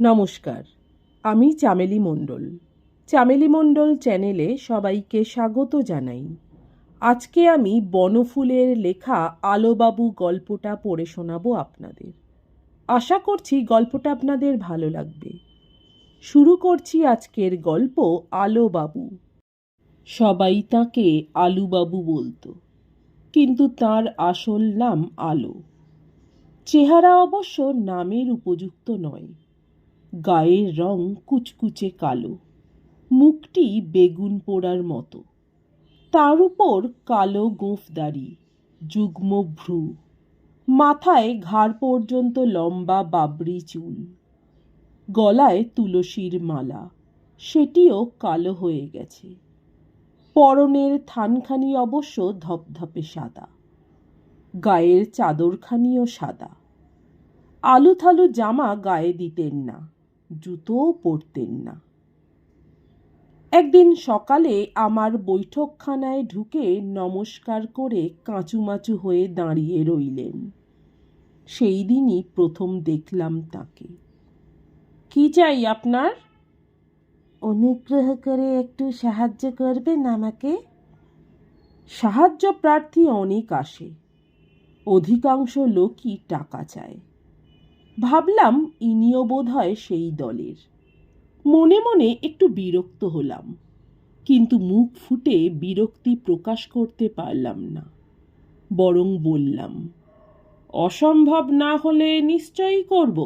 নমস্কার, আমি চামেলি মণ্ডল। চামেলি মণ্ডল চ্যানেলে সবাইকে স্বাগত জানাই। আজকে আমি বনফুলের লেখা আলোবাবু গল্পটা পড়ে শোনাবো আপনাদের। আশা করছি গল্পটা আপনাদের ভালো লাগবে। শুরু করছি আজকের গল্প আলোবাবু। সবাই তাকে আলুবাবু বলতো, কিন্তু তার আসল নাম আলো। চেহারা অবশ্য নামের উপযুক্ত নয়। গায়ের রং কুচকুচে কালো। মুখটি বেগুন পোড়ার মতো। তার উপর কালো গোঁফ দাড়ি যুগ্ম ভ্রু। মাথায় ঘাড় পর্যন্ত লম্বা বাবরি চুল। গলায় তুলসীর মালা। সেটিও কালো হয়ে গেছে। পরনের থানখানি অবশ্য ধপধপে সাদা। গায়ের চাদরখানিও সাদা। আলু থালু জামা গায়ে দিতেন না। জুতোও পরতেন না। একদিন সকালে আমার বৈঠকখানায় ঢুকে নমস্কার করে কাঁচুমাচু হয়ে দাঁড়িয়ে রইলেন। সেই দিনই প্রথম দেখলাম তাকে। কি চাই আপনার? অনুগ্রহ করে একটু সাহায্য করবেন আমাকে? সাহায্য প্রার্থী অনেক আসে। অধিকাংশ লোকই টাকা চায়। ভাবলাম ইনিও বোধ হয় সেই দলের। মনে মনে একটু বিরক্ত হলাম, কিন্তু মুখ ফুটে বিরক্তি প্রকাশ করতে পারলাম না। বরং বললাম, অসম্ভব না হলে নিশ্চয়ই করব।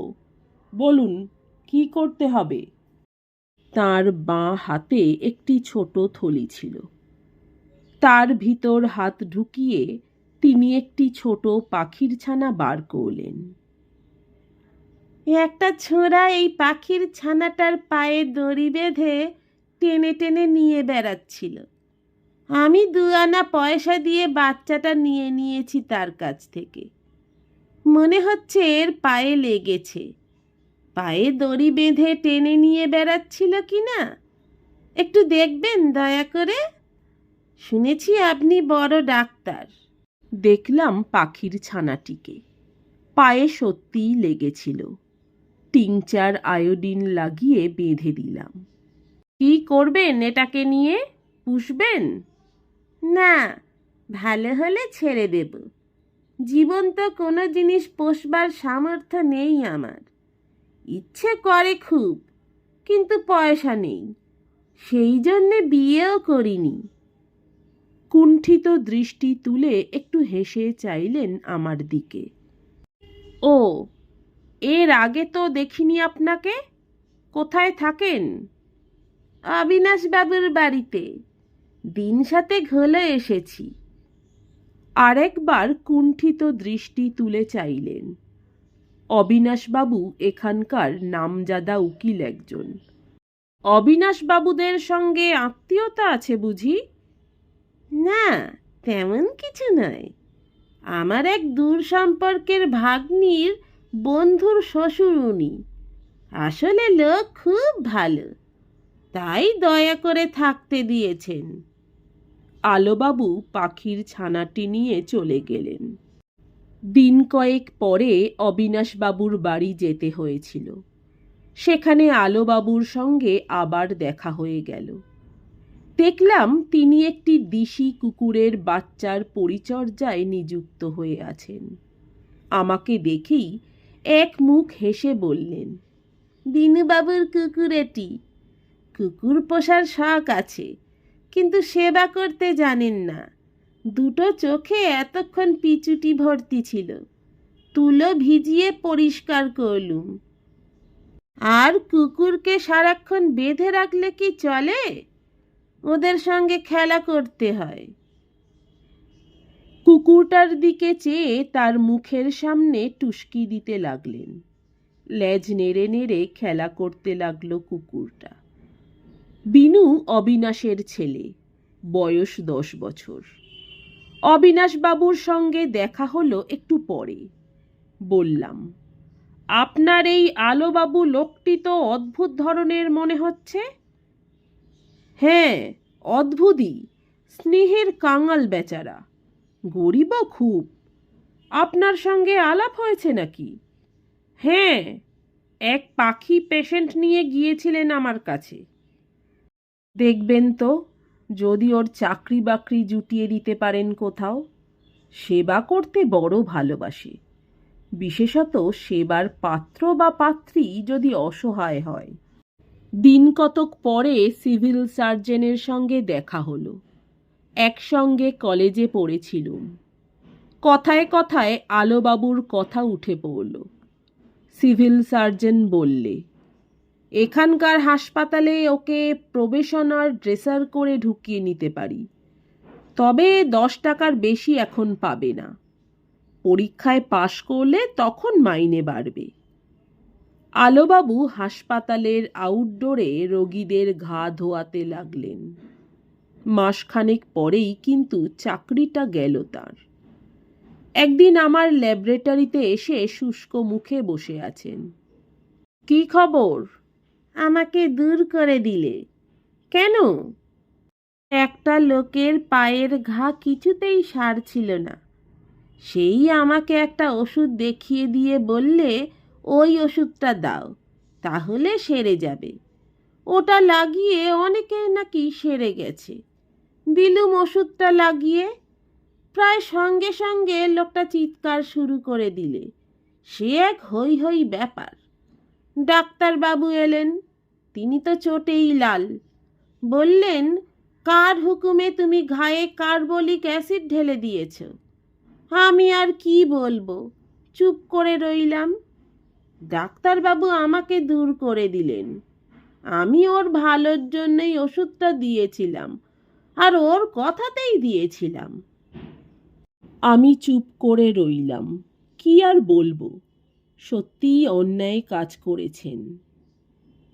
বলুন, কি করতে হবে? তার বাঁ হাতে একটি ছোট থলি ছিল। তার ভিতর হাত ঢুকিয়ে তিনি একটি ছোট পাখির ছানা বার করলেন। একটা ছোঁড়া এই পাখির ছানাটার পায়ে দড়ি বেঁধে টেনে টেনে নিয়ে বেড়াচ্ছিল। আমি দু আনা পয়সা দিয়ে বাচ্চাটা নিয়ে নিয়েছি তার কাছ থেকে। মনে হচ্ছে এর পায়ে লেগেছে। পায়ে দড়ি বেঁধে টেনে নিয়ে বেড়াচ্ছিল কি না? একটু দেখবেন দয়া করে। শুনেছি আপনি বড় ডাক্তার। দেখলাম পাখির ছানাটিকে। পায়ে সত্যিই লেগেছিল। টিংচার আয়োডিন লাগিয়ে বেঁধে দিলাম। কি করবেন এটাকে নিয়ে? পুষবেন? না, ভালো হলে ছেড়ে দেব। জীবন্ত কোনো জিনিস পোষবার সামর্থ্য নেই আমার। ইচ্ছে করে খুব, কিন্তু পয়সা নেই। সেই জন্যে বিয়েও করিনি। কুণ্ঠিত দৃষ্টি তুলে একটু হেসে চাইলেন আমার দিকে। ও এর আগে তো দেখিনি আপনাকে। কোথায় থাকেন? অবিনাশবাবুর বাড়িতে। দিন সাথে ঘলে এসেছি। আরেকবার কুণ্ঠিত দৃষ্টি তুলে চাইলেন। অবিনাশবাবু এখানকার নামজাদা উকিল একজন। অবিনাশবাবুদের সঙ্গে আত্মীয়তা আছে বুঝি? না, তেমন কিছু নয়। আমার এক দূর সম্পর্কের ভাগ্নির বন্ধুর শ্বশুর উনি। আসলে লোক খুব ভালো। তাই দয়া করে থাকতে দিয়েছেন। আলোবাবু পাখির ছানাটি নিয়ে চলে গেলেন। দিন কয়েক পরে অবিনাশবাবুর বাড়ি যেতে হয়েছিল। সেখানে আলোবাবুর সঙ্গে আবার দেখা হয়ে গেল। দেখলাম তিনি একটি দিশি কুকুরের বাচ্চার পরিচর্যায় নিযুক্ত হয়ে আছেন। আমাকে দেখেই এক মুখ হেসে বললেন, দিনুবাবুর কুকুর এটি কুকুর পোষার শখ আছে, কিন্তু সেবা করতে জানেন না। দুটো চোখে এতক্ষণ পিচুটি ভর্তি ছিল। তুলো ভিজিয়ে পরিষ্কার করলুম। আর কুকুরকে সারাক্ষণ বেঁধে রাখলে কি চলে? ওদের সঙ্গে খেলা করতে হয়। কুকুরটার দিকে চেয়ে তার মুখের সামনে টুস্কি দিতে লাগলেন। লেজ নেড়ে নেড়ে খেলা করতে লাগল কুকুরটা। বিনু অবিনাশের ছেলে, বয়স দশ বছর। অবিনাশবাবুর সঙ্গে দেখা হলো একটু পরে। বললাম, আপনার এই আলোবাবু লোকটি তো অদ্ভুত ধরনের মনে হচ্ছে? হ্যাঁ অদ্ভুতই। স্নেহের কাঙাল বেচারা। গরিবও খুব। আপনার সঙ্গে আলাপ হয়েছে নাকি? হ্যাঁ এক পাখি পেশেন্ট নিয়ে গিয়েছিলেন আমার কাছে। দেখবেন তো, যদি ওর চাকরি বাকরি জুটিয়ে দিতে পারেন কোথাও, সেবা করতে বড় ভালোবাসে। বিশেষত সেবার পাত্র বা পাত্রী যদি অসহায় হয়। দিন কতক পরে সিভিল সার্জনের সঙ্গে দেখা হলো। একসঙ্গে কলেজে পড়েছিলুম। কথায় কথায় আলোবাবুর কথা উঠে পড়ল। সিভিল সার্জন বললে, এখানকার হাসপাতালে ওকে প্রবেশনার ড্রেসার করে ঢুকিয়ে নিতে পারি। তবে দশ টাকার বেশি এখন পাবে না। পরীক্ষায় পাশ করলে তখন মাইনে বাড়বে। আলোবাবু হাসপাতালের আউটডোরে রোগীদের ঘা ধোয়াতে লাগলেন। মাসখানেক পরেই কিন্তু চাকরিটা গেল তার। একদিন আমার ল্যাবরেটরিতে এসে শুষ্ক মুখে বসে আছেন। কি খবর? আমাকে দূর করে দিলে। কেন? একটা লোকের পায়ের ঘা কিছুতেই সারছিল না। সেই আমাকে একটা ওষুধ দেখিয়ে দিয়ে বললে, ওই ওষুধটা দাও, তাহলে সেরে যাবে। ওটা লাগিয়ে অনেকের নাকি সেরে গেছে। দিলুম ওষুধটা লাগিয়ে প্রায় সঙ্গে সঙ্গে লোকটা চিৎকার শুরু করে দিলে। সে এক হই হই ব্যাপার। ডাক্তারবাবু এলেন। তিনি তো চোটেই লাল। বললেন, কার হুকুমে তুমি ঘায়ে কার্বলিক অ্যাসিড ঢেলে দিয়েছ? আমি আর কি বলব? চুপ করে রইলাম। ডাক্তারবাবু আমাকে দূর করে দিলেন। আমি ওর ভালোর জন্যই ওষুধটা দিয়েছিলাম। আর ওর কথাতেই দিয়েছিলাম। আমি চুপ করে রইলাম। কি আর বলব? সত্যিই অন্যায় কাজ করেছেন।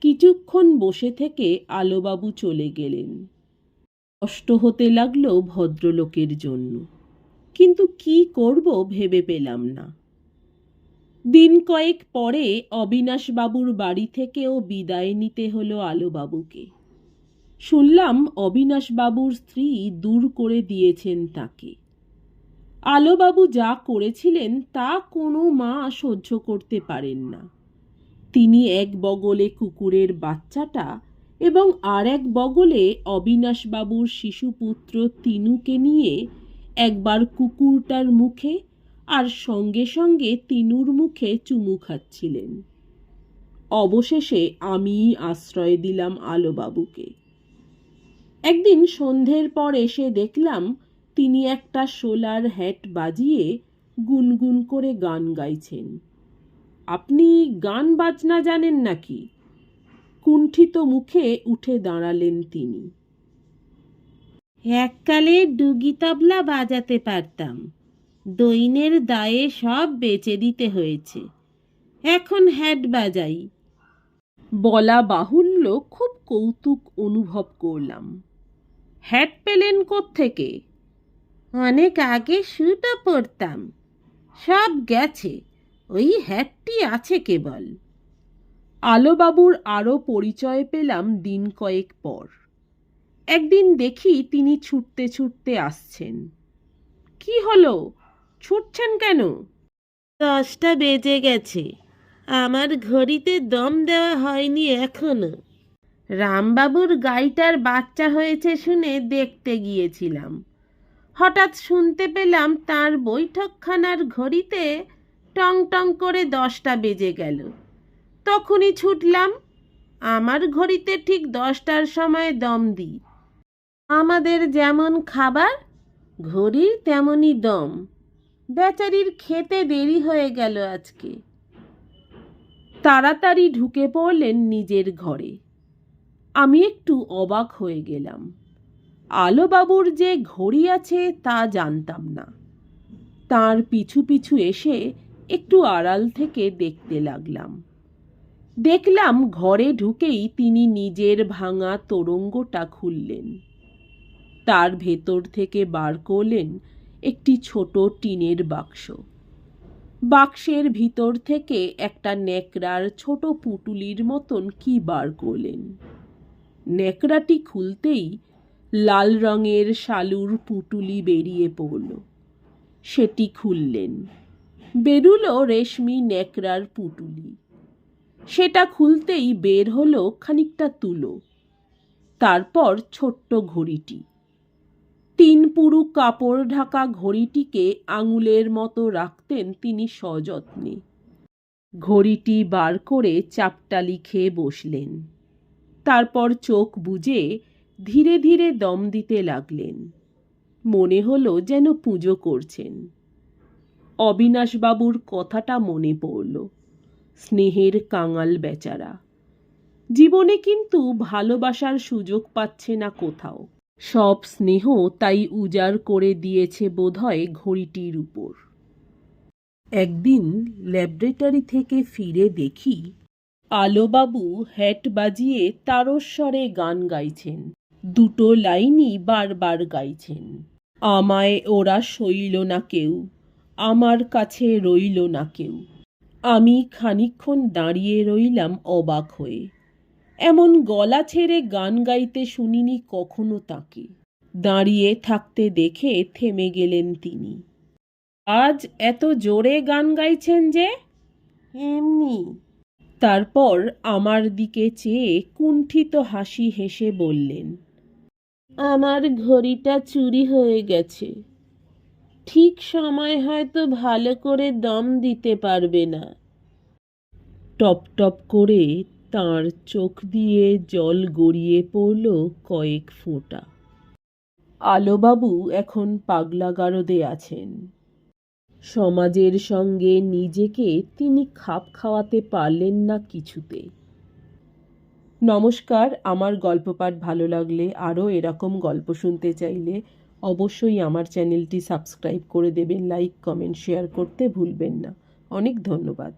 কিছুক্ষণ বসে থেকে আলোবাবু চলে গেলেন। কষ্ট হতে লাগল ভদ্রলোকের জন্য। কিন্তু কি করব ভেবে পেলাম না। দিন কয়েক পরে অবিনাশবাবুর বাড়ি থেকেও বিদায় নিতে হলো আলোবাবুকে। শুনলাম অবিনাশবাবুর স্ত্রী দূর করে দিয়েছেন তাকে। আলোবাবু যা করেছিলেন তা কোনো মা সহ্য করতে পারেন না। তিনি এক বগলে কুকুরের বাচ্চাটা এবং আর এক বগলে অবিনাশবাবুর শিশুপুত্র তিনুকে নিয়ে একবার কুকুরটার মুখে আর সঙ্গে সঙ্গে তিনুর মুখে চুমু খাচ্ছিলেন। অবশেষে আমি আশ্রয় দিলাম আলোবাবুকে। একদিন সন্ধ্যের পর এসে দেখলাম তিনি একটা সোলার হ্যাট বাজিয়ে গুনগুন করে গান গাইছেন। আপনি গান বাজনা জানেন নাকি? কুণ্ঠিত মুখে উঠে দাঁড়ালেন তিনি। এককালে ডুগি তবলা বাজাতে পারতাম। দৈনের দায়ে সব বেচে দিতে হয়েছে। এখন হ্যাট বাজাই। বলা বাহুল্য খুব কৌতুক অনুভব করলাম। হ্যাট পেলেন থেকে অনেক আগে শুটও পরতাম। সব গেছে। ওই হ্যাটটি আছে কেবল। আলোবাবুর আরও পরিচয় পেলাম দিন কয়েক পর। একদিন দেখি তিনি ছুটতে ছুটতে আসছেন। কি হলো? ছুটছেন কেন? দশটা বেজে গেছে। আমার ঘড়িতে দম দেওয়া হয়নি এখনও। রামবাবুর গাইটার বাচ্চা হয়েছে শুনে দেখতে গিয়েছিলাম। হঠাৎ শুনতে পেলাম তার বৈঠকখানার ঘড়িতে টং টং করে দশটা বেজে গেল। তখনই ছুটলাম, আমার ঘড়িতে ঠিক দশটার সময় দম দিই। আমাদের যেমন খাবার, ঘড়ির তেমনই দম। বেচারির খেতে দেরি হয়ে গেল আজকে। তাড়াতাড়ি ঢুকে পড়লেন নিজের ঘরে। আমি একটু অবাক হয়ে গেলাম। আলোবাবুর যে ঘড়ি আছে তা জানতাম না। তার পিছু পিছু এসে একটু আড়াল থেকে দেখতে লাগলাম। দেখলাম ঘরে ঢুকেই তিনি নিজের ভাঙা তোরঙ্গটা খুললেন। তার ভেতর থেকে বার করলেন একটি ছোট টিনের বাক্স। বাক্সের ভিতর থেকে একটা ন্যাকড়ার ছোট পুটুলির মতন কি বার করলেন? ন্যাকড়াটি খুলতেই লাল রঙের শালুর পুটুলি বেরিয়ে পড়ল। সেটি খুললেন। বেরুল রেশমি ন্যাকড়ার পুটুলি। সেটা খুলতেই বের হলো খানিকটা তুলো। তারপর ছোট্ট ঘড়িটি। তিন পুরু কাপড় ঢাকা ঘড়িটিকে আঙুলের মতো রাখতেন তিনি সযত্নে। ঘড়িটি বার করে চাপটালি খেয়ে বসলেন। তারপর চোখ বুজে ধীরে ধীরে দম দিতে লাগলেন। মনে হলো যেন পুজো করছেন। অবিনাশবাবুর কথাটা মনে পড়ল, স্নেহের কাঙাল বেচারা। জীবনে কিন্তু ভালোবাসার সুযোগ পাচ্ছে না কোথাও। সব স্নেহ তাই উজাড় করে দিয়েছে বোধহয় ঘড়িটির উপর। একদিন ল্যাবরেটরি থেকে ফিরে দেখি আলোবাবু হ্যাট বাজিয়ে তারস্বরে গান গাইছেন। দুটো লাইনই বারবার গাইছেন। আমায় ওরা সইল না কেউ, আমার কাছে রইল না কেউ। আমি খানিকক্ষণ দাঁড়িয়ে রইলাম অবাক হয়ে। এমন গলা ছেড়ে গান গাইতে শুনিনি কখনো তাকে। দাঁড়িয়ে থাকতে দেখে থেমে গেলেন তিনি। আজ এত জোরে গান গাইছেন যে, এমনি তারপর আমার দিকে চেয়ে কুণ্ঠিত হাসি হেসে বললেন, আমার ঘড়িটা চুরি হয়ে গেছে। ঠিক সময় হয়তো ভালো করে দম দিতে পারবে না টপ টপ করে তার চোখ দিয়ে জল গড়িয়ে পড়ল কয়েক ফোঁটা। আলোবাবু এখন পাগলা গারদে আছেন। সমাজের সঙ্গে নিজেকে তিনি খাপ খাওয়াতে পারলেন না কিছুতে। নমস্কার, আমার গল্প পাঠ ভালো লাগলে আরও এরকম গল্প শুনতে চাইলে অবশ্যই আমার চ্যানেলটি সাবস্ক্রাইব করে দেবেন, লাইক, কমেন্ট, শেয়ার করতে ভুলবেন না। অনেক ধন্যবাদ।